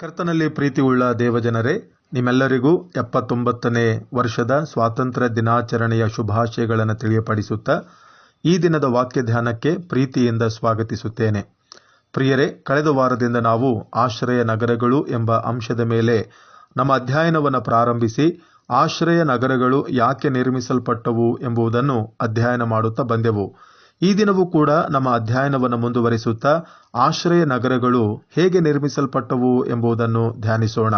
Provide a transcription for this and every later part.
ಕರ್ತನಲ್ಲಿ ಪ್ರೀತಿಯುಳ್ಳ ದೇವಜನರೇ, ನಿಮ್ಮೆಲ್ಲರಿಗೂ ಎಪ್ಪತ್ತೊಂಬತ್ತನೇ ವರ್ಷದ ಸ್ವಾತಂತ್ರ್ಯ ದಿನಾಚರಣೆಯ ಶುಭಾಶಯಗಳನ್ನು ತಿಳಿಯಪಡಿಸುತ್ತಾ ಈ ದಿನದ ವಾಕ್ಯ ಧ್ಯಾನಕ್ಕೆ ಪ್ರೀತಿಯಿಂದ ಸ್ವಾಗತಿಸುತ್ತೇನೆ. ಪ್ರಿಯರೇ, ಕಳೆದ ವಾರದಿಂದ ನಾವು ಆಶ್ರಯ ನಗರಗಳು ಎಂಬ ಅಂಶದ ಮೇಲೆ ನಮ್ಮ ಅಧ್ಯಯನವನ್ನು ಪ್ರಾರಂಭಿಸಿ ಆಶ್ರಯ ನಗರಗಳು ಯಾಕೆ ನಿರ್ಮಿಸಲ್ಪಟ್ಟವು ಎಂಬುದನ್ನು ಅಧ್ಯಯನ ಮಾಡುತ್ತಾ ಬಂದೆವು. ಈ ದಿನವೂ ಕೂಡ ನಮ್ಮ ಅಧ್ಯಯನವನ್ನು ಮುಂದುವರಿಸುತ್ತಾ ಆಶ್ರಯ ನಗರಗಳು ಹೇಗೆ ನಿರ್ಮಿಸಲ್ಪಟ್ಟವು ಎಂಬುದನ್ನು ಧ್ಯಾನಿಸೋಣ.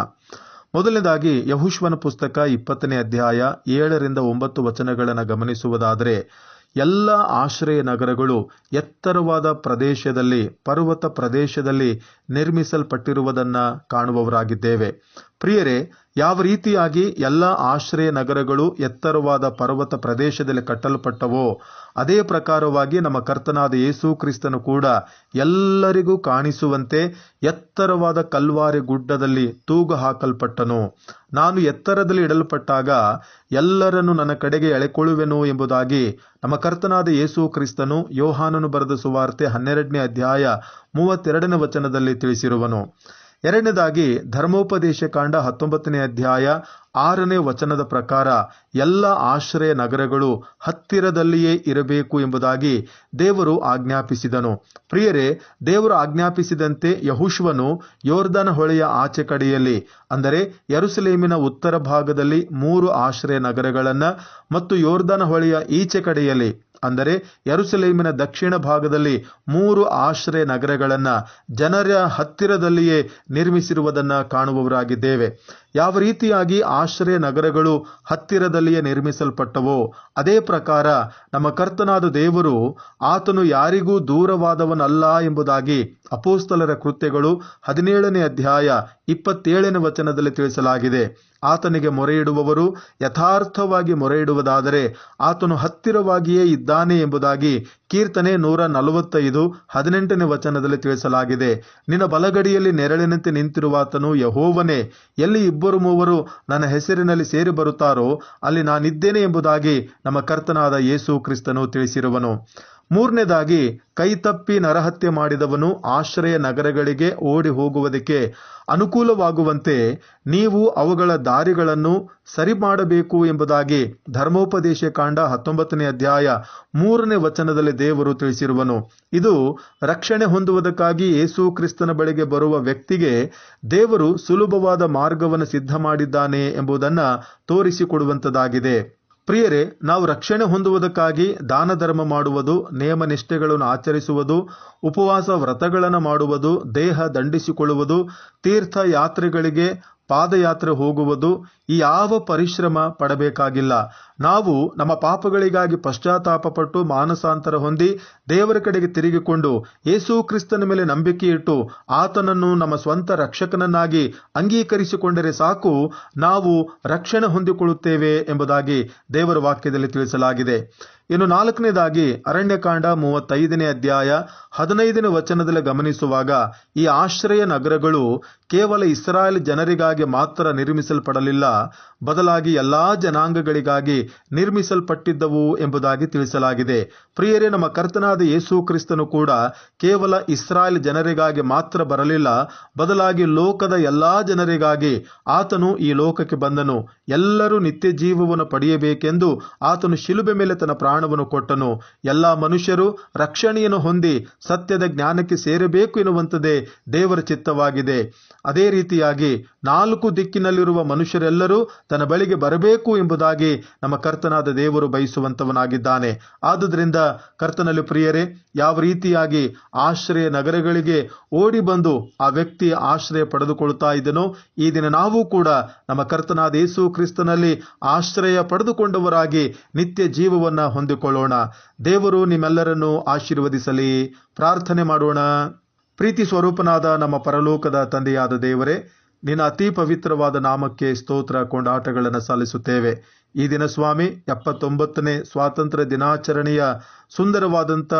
ಮೊದಲನೇದಾಗಿ ಯಹುಶ್ವನ ಪುಸ್ತಕ ಇಪ್ಪತ್ತನೇ ಅಧ್ಯಾಯ ಏಳರಿಂದ ಒಂಬತ್ತು ವಚನಗಳನ್ನು ಗಮನಿಸುವುದಾದರೆ, ಎಲ್ಲ ಆಶ್ರಯ ನಗರಗಳು ಎತ್ತರವಾದ ಪ್ರದೇಶದಲ್ಲಿ, ಪರ್ವತ ಪ್ರದೇಶದಲ್ಲಿ ನಿರ್ಮಿಸಲ್ಪಟ್ಟಿರುವುದನ್ನು ಕಾಣುವವರಾಗಿದ್ದೇವೆ. ಪ್ರಿಯರೇ ಯಾವ ರೀತಿಯಾಗಿ ಎಲ್ಲ ಆಶ್ರಯ ನಗರಗಳು ಎತ್ತರವಾದ ಪರ್ವತ ಪ್ರದೇಶದಲ್ಲಿ ಕಟ್ಟಲ್ಪಟ್ಟವೋ, ಅದೇ ಪ್ರಕಾರವಾಗಿ ನಮ್ಮ ಕರ್ತನಾದ ಯೇಸು ಕ್ರಿಸ್ತನು ಕೂಡ ಎಲ್ಲರಿಗೂ ಕಾಣಿಸುವಂತೆ ಎತ್ತರವಾದ ಕಲ್ವಾರಿ ಗುಡ್ಡದಲ್ಲಿ ತೂಗು ಹಾಕಲ್ಪಟ್ಟನು. ನಾನು ಎತ್ತರದಲ್ಲಿ ಇಡಲ್ಪಟ್ಟಾಗ ಎಲ್ಲರನ್ನು ನನ್ನ ಕಡೆಗೆ ಎಳೆಕೊಳ್ಳುವೆನು ಎಂಬುದಾಗಿ ನಮ್ಮ ಕರ್ತನಾದ ಯೇಸು ಕ್ರಿಸ್ತನು ಯೋಹಾನನು ಬರೆದ ಸುವಾರ್ತೆ ಹನ್ನೆರಡನೇ ಅಧ್ಯಾಯ ಮೂವತ್ತೆರಡನೇ ವಚನದಲ್ಲಿ ತಿಳಿಸಿರುವನು. ಎರಡನೇದಾಗಿ ಧರ್ಮೋಪದೇಶ ಕಾಂಡ ಹತ್ತೊಂಬತ್ತನೇ ಅಧ್ಯಾಯ ಆರನೇ ವಚನದ ಪ್ರಕಾರ ಎಲ್ಲ ಆಶ್ರಯ ನಗರಗಳು ಹತ್ತಿರದಲ್ಲಿಯೇ ಇರಬೇಕು ಎಂಬುದಾಗಿ ದೇವರು ಆಜ್ಞಾಪಿಸಿದನು. ಪ್ರಿಯರೇ, ದೇವರು ಆಜ್ಞಾಪಿಸಿದಂತೆ ಯಹುಶ್ವನು ಯೋರ್ಧನ ಹೊಳೆಯ ಆಚೆ ಕಡೆಯಲ್ಲಿ, ಅಂದರೆ ಯರುಸಲೇಮಿನ ಉತ್ತರ ಭಾಗದಲ್ಲಿ ಮೂರು ಆಶ್ರಯ ನಗರಗಳನ್ನು ಮತ್ತು ಯೋರ್ಧನ ಹೊಳೆಯ ಈಚೆ ಕಡೆಯಲ್ಲಿ ಅಂದರೆ ಯರುಸಲೇಮಿನ ದಕ್ಷಿಣ ಭಾಗದಲ್ಲಿ ಮೂರು ಆಶ್ರಯ ನಗರಗಳನ್ನು ಜನರ ಹತ್ತಿರದಲ್ಲಿಯೇ ನಿರ್ಮಿಸಿರುವುದನ್ನು ಕಾಣುವವರಾಗಿದ್ದೇವೆ. ಯಾವ ರೀತಿಯಾಗಿ ಆಶ್ರಯ ನಗರಗಳು ಹತ್ತಿರದಲ್ಲಿಯೇ ನಿರ್ಮಿಸಲ್ಪಟ್ಟವೋ, ಅದೇ ಪ್ರಕಾರ ನಮ್ಮ ಕರ್ತನಾದ ದೇವರು ಆತನು ಯಾರಿಗೂ ದೂರವಾದವನಲ್ಲ ಎಂಬುದಾಗಿ ಅಪೋಸ್ತಲರ ಕೃತ್ಯಗಳು ಹದಿನೇಳನೇ ಅಧ್ಯಾಯ ಇಪ್ಪತ್ತೇಳನೇ ವಚನದಲ್ಲಿ ತಿಳಿಸಲಾಗಿದೆ. ಆತನಿಗೆ ಮೊರೆಯಿಡುವವರು ಯಥಾರ್ಥವಾಗಿ ಮೊರೆಯಿಡುವುದಾದರೆ ಆತನು ಹತ್ತಿರವಾಗಿಯೇ ಇದ್ದಾನೆ ಎಂಬುದಾಗಿ ಕೀರ್ತನೆ ನೂರ ನಲವತ್ತೈದು ಹದಿನೆಂಟನೇ ವಚನದಲ್ಲಿ ತಿಳಿಸಲಾಗಿದೆ. ನಿನ್ನ ಬಲಗಡಿಯಲ್ಲಿ ನೆರಳಿನಂತೆ ನಿಂತಿರುವಾತನು ಯಹೋವನೇ. ಎಲ್ಲಿ ಇಬ್ಬರು ಮೂವರು ನನ್ನ ಹೆಸರಿನಲ್ಲಿ ಸೇರಿ ಬರುತ್ತಾರೋ ಅಲ್ಲಿ ನಾನಿದ್ದೇನೆ ಎಂಬುದಾಗಿ ನಮ್ಮ ಕರ್ತನಾದ ಯೇಸು ಕ್ರಿಸ್ತನು ತಿಳಿಸಿರುವನು. ಮೂರನೇದಾಗಿ, ಕೈತಪ್ಪಿ ನರಹತ್ಯೆ ಮಾಡಿದವನು ಆಶ್ರಯ ನಗರಗಳಿಗೆ ಓಡಿ ಹೋಗುವುದಕ್ಕೆ ಅನುಕೂಲವಾಗುವಂತೆ ನೀವು ಅವುಗಳ ದಾರಿಗಳನ್ನು ಸರಿ ಮಾಡಬೇಕು ಎಂಬುದಾಗಿ ಧರ್ಮೋಪದೇಶ ಕಾಂಡ ಹತ್ತೊಂಬತ್ತನೇ ಅಧ್ಯಾಯ ಮೂರನೇ ವಚನದಲ್ಲಿ ದೇವರು ತಿಳಿಸಿರುವನು. ಇದು ರಕ್ಷಣೆ ಹೊಂದುವುದಕ್ಕಾಗಿ ಯೇಸು ಕ್ರಿಸ್ತನ ಬಳಿಗೆ ಬರುವ ವ್ಯಕ್ತಿಗೆ ದೇವರು ಸುಲಭವಾದ ಮಾರ್ಗವನ್ನು ಸಿದ್ಧ ಮಾಡಿದ್ದಾನೆ ಎಂಬುದನ್ನು ತೋರಿಸಿಕೊಡುವಂಥದ್ದಾಗಿದೆ ಪ್ರಿಯರೇ, ನಾವು ರಕ್ಷಣೆ ಹೊಂದುವುದಕ್ಕಾಗಿ ದಾನ ಧರ್ಮ ಮಾಡುವುದು ನಿಯಮ ನಿಷ್ಠೆಗಳನ್ನು ಆಚರಿಸುವುದು, ಉಪವಾಸ ವ್ರತಗಳನ್ನು ಮಾಡುವುದು, ದೇಹ ದಂಡಿಸಿಕೊಳ್ಳುವುದು, ತೀರ್ಥ ಯಾತ್ರೆಗಳಿಗೆ ಪಾದಯಾತ್ರೆ ಹೋಗುವುದು ಯಾವ ಪರಿಶ್ರಮ ಪಡಬೇಕಾಗಿಲ್ಲ. ನಾವು ನಮ್ಮ ಪಾಪಗಳಿಗಾಗಿ ಪಶ್ಚಾತ್ತಾಪಪಟ್ಟು ಮಾನಸಾಂತರ ಹೊಂದಿ ದೇವರ ಕಡೆಗೆ ತಿರುಗಿಕೊಂಡು ಯೇಸು ಕ್ರಿಸ್ತನ ಮೇಲೆ ನಂಬಿಕೆ ಇಟ್ಟು ಆತನನ್ನು ನಮ್ಮ ಸ್ವಂತ ರಕ್ಷಕನನ್ನಾಗಿ ಅಂಗೀಕರಿಸಿಕೊಂಡರೆ ಸಾಕು, ನಾವು ರಕ್ಷಣೆ ಹೊಂದಿಕೊಳ್ಳುತ್ತೇವೆ ಎಂಬುದಾಗಿ ದೇವರ ವಾಕ್ಯದಲ್ಲಿ ತಿಳಿಸಲಾಗಿದೆ. ಇನ್ನು ನಾಲ್ಕನೇದಾಗಿ ಅರಣ್ಯಕಾಂಡ ಮೂವತ್ತೈದನೇ ಅಧ್ಯಾಯ ಹದಿನೈದನೇ ವಚನದಲ್ಲಿ ಗಮನಿಸುವಾಗ ಈ ಆಶ್ರಯ ನಗರಗಳು ಕೇವಲ ಇಸ್ರಾಯೇಲ್ ಜನರಿಗಾಗಿ ಮಾತ್ರ ನಿರ್ಮಿಸಲ್ಪಡಲಿಲ್ಲ, ಬದಲಾಗಿ ಎಲ್ಲಾ ಜನಾಂಗಗಳಿಗಾಗಿ ನಿರ್ಮಿಸಲ್ಪಟ್ಟಿದ್ದವು ಎಂಬುದಾಗಿ ತಿಳಿಸಲಾಗಿದೆ. ಪ್ರಿಯರೇ, ನಮ್ಮ ಕರ್ತನಾದ ಯೇಸು ಕ್ರಿಸ್ತನು ಕೂಡ ಕೇವಲ ಇಸ್ರಾಯೇಲ್ ಜನರಿಗಾಗಿ ಮಾತ್ರ ಬರಲಿಲ್ಲ, ಬದಲಾಗಿ ಲೋಕದ ಎಲ್ಲಾ ಜನರಿಗಾಗಿ ಆತನು ಈ ಲೋಕಕ್ಕೆ ಬಂದನು. ಎಲ್ಲರೂ ನಿತ್ಯ ಜೀವವನ್ನು ಪಡೆಯಬೇಕೆಂದು ಆತನು ಶಿಲುಬೆ ಮೇಲೆ ತನ್ನ ಪ್ರಾಣವನ್ನು ಕೊಟ್ಟನು. ಎಲ್ಲ ಮನುಷ್ಯರು ರಕ್ಷಣೆಯನ್ನು ಹೊಂದಿ ಸತ್ಯದ ಜ್ಞಾನಕ್ಕೆ ಸೇರಬೇಕು ಎನ್ನುವಂಥದ್ದೇ ದೇವರ ಚಿತ್ತವಾಗಿದೆ. ಅದೇ ರೀತಿಯಾಗಿ ನಾಲ್ಕು ದಿಕ್ಕಿನಲ್ಲಿರುವ ಮನುಷ್ಯರೆಲ್ಲರೂ ತನ್ನ ಬಳಿಗೆ ಬರಬೇಕು ಎಂಬುದಾಗಿ ನಮ್ಮ ಕರ್ತನಾದ ದೇವರು ಬಯಸುವಂತವನಾಗಿದ್ದಾನೆ ಆದುದರಿಂದ ಕರ್ತನಲ್ಲಿ ಪ್ರಿಯರೇ, ಯಾವ ರೀತಿಯಾಗಿ ಆಶ್ರಯ ನಗರಗಳಿಗೆ ಓಡಿ ಬಂದು ಆ ವ್ಯಕ್ತಿ ಆಶ್ರಯ ಪಡೆದುಕೊಳ್ಳುತ್ತಾ ಇದ್ದನೋ, ಈ ದಿನ ನಾವು ಕೂಡ ನಮ್ಮ ಕರ್ತನಾದ ಯೇಸು ಕ್ರಿಸ್ತನಲ್ಲಿ ಆಶ್ರಯ ಪಡೆದುಕೊಂಡವರಾಗಿ ನಿತ್ಯ ಜೀವವನ್ನು ಹೊಂದಿಕೊಳ್ಳೋಣ ದೇವರು ನಿಮ್ಮೆಲ್ಲರನ್ನು ಆಶೀರ್ವದಿಸಲಿ. ಪ್ರಾರ್ಥನೆ ಮಾಡೋಣ. ಪ್ರೀತಿ ಸ್ವರೂಪನಾದ ನಮ್ಮ ಪರಲೋಕದ ತಂದೆಯಾದ ದೇವರೇ, ನಿನ್ನ ಅತಿ ಪವಿತ್ರವಾದ ನಾಮಕ್ಕೆ ಸ್ತೋತ್ರ, ಕೊಂಡಾಟಗಳನ್ನು ಸಲ್ಲಿಸುತ್ತೇವೆ. ಈ ದಿನ ಸ್ವಾಮಿ, ಎಪ್ಪತ್ತೊಂಬತ್ತನೇ ಸ್ವಾತಂತ್ರ್ಯ ದಿನಾಚರಣೆಯ ಸುಂದರವಾದಂಥ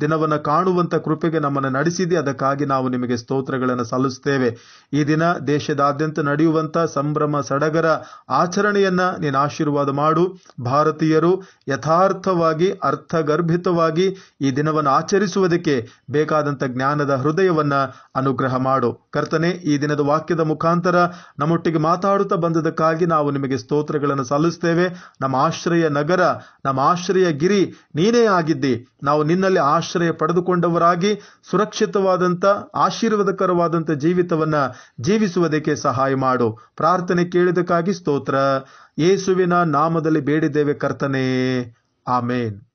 ದಿನವನ್ನು ಕಾಣುವಂಥ ಕೃಪೆಗೆ ನಮ್ಮನ್ನು ನಡೆಸಿದೆ. ಅದಕ್ಕಾಗಿ ನಾವು ನಿಮಗೆ ಸ್ತೋತ್ರಗಳನ್ನು ಸಲ್ಲಿಸುತ್ತೇವೆ. ಈ ದಿನ ದೇಶದಾದ್ಯಂತ ನಡೆಯುವಂಥ ಸಂಭ್ರಮ ಸಡಗರ ಆಚರಣೆಯನ್ನ ನೀನು ಆಶೀರ್ವಾದ ಮಾಡು. ಭಾರತೀಯರು ಯಥಾರ್ಥವಾಗಿ, ಅರ್ಥಗರ್ಭಿತವಾಗಿ ಈ ದಿನವನ್ನು ಆಚರಿಸುವುದಕ್ಕೆ ಬೇಕಾದಂಥ ಜ್ಞಾನದ ಹೃದಯವನ್ನ ಅನುಗ್ರಹ ಮಾಡು. ಕರ್ತನೆ, ಈ ದಿನದ ವಾಕ್ಯದ ಮುಖಾಂತರ ನಮ್ಮೊಟ್ಟಿಗೆ ಮಾತಾಡುತ್ತಾ ಬಂದದಕ್ಕಾಗಿ ನಾವು ನಿಮಗೆ ಸ್ತೋತ್ರಗಳನ್ನು ಸಲ್ಲಿಸ್ತೇವೆ ನಮ್ಮ ಆಶ್ರಯ ನಗರ, ನಮ್ಮ ಆಶ್ರಯ ಗಿರಿ, ನೀನೇ ಆಗಿದ್ದಿ. ನಾವು ನಿನ್ನಲ್ಲಿ ಆಶ್ರಯ ಪಡೆದುಕೊಂಡವರಾಗಿ, ಸುರಕ್ಷಿತವಾದಂಥ, ಆಶೀರ್ವಾದಕರವಾದಂಥ ಜೀವಿತವನ್ನ ಜೀವಿಸುವುದಕ್ಕೆ ಸಹಾಯ ಮಾಡು. ಪ್ರಾರ್ಥನೆ ಕೇಳಿದಕ್ಕಾಗಿ ಸ್ತೋತ್ರ. ಯೇಸುವಿನ ನಾಮದಲ್ಲಿ ಬೇಡಿದ್ದೇವೆ ಕರ್ತನೇ. ಆಮೇನ್.